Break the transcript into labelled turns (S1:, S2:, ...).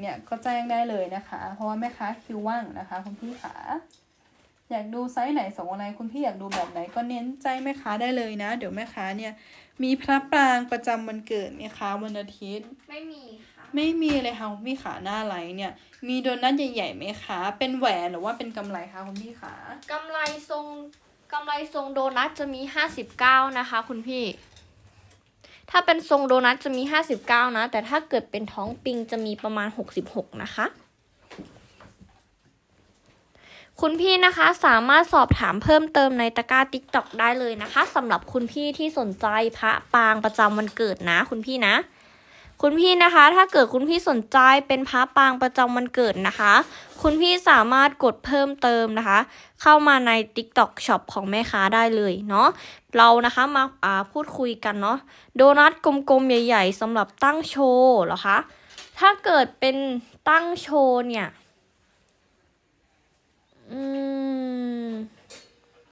S1: เนี่ยก็แจ้งได้เลยนะคะ เพราะว่าแม่ค้าคิวว่างนะคะ คุณพี่ขาอยากดูไซส์ไหนส่งอะไรคุณพี่อยากดูแบบไหนก็เน้นใจแม่ค้าได้เลยนะ เดี๋ยวแม่ค้าเนี่ย มีพระปรางประจำวันเกิดไหมคะวันอาทิตย์
S2: ไม่มีค่ะ
S1: ไม่มีเลยค่ะคุณพี่ขาหน้าไลน์เนี่ย มีโดนัทใหญ่ๆไหมคะ เป็นแหวนหรือว่าเป็นกำไรคะคุณพี่ขากำ
S2: ไรทรงกำไรทรงโดนัทจะมี 59 นะคะ คุณพี่ ถ้าเป็นทรงโดนัทจะมี 59 นะ แต่ถ้าเกิดเป็นท้องปิงจะมีประมาณ 66 นะคะ คุณพี่นะคะสามารถสอบถามเพิ่มเติมในตะกร้าติ๊กต็อกได้เลยนะคะสำหรับคุณพี่ที่สนใจพระปางประจำวันเกิดนะ คุณพี่นะ คุณพี่นะคะ ถ้าเกิดคุณพี่สนใจเป็นพระปางประจำวันเกิดนะคะ คุณพี่สามารถกดเพิ่มเติมนะคะ เข้ามาใน TikTok Shop ของแม่ค้าได้เลยเนาะเรานะคะมาาพูดคุยกันเนาะโดนัทกลมๆ ใหญ่ ๆสำหรับตั้งโชว์เหรอคะ ถ้าเกิดเป็นตั้งโชว์เนี่ย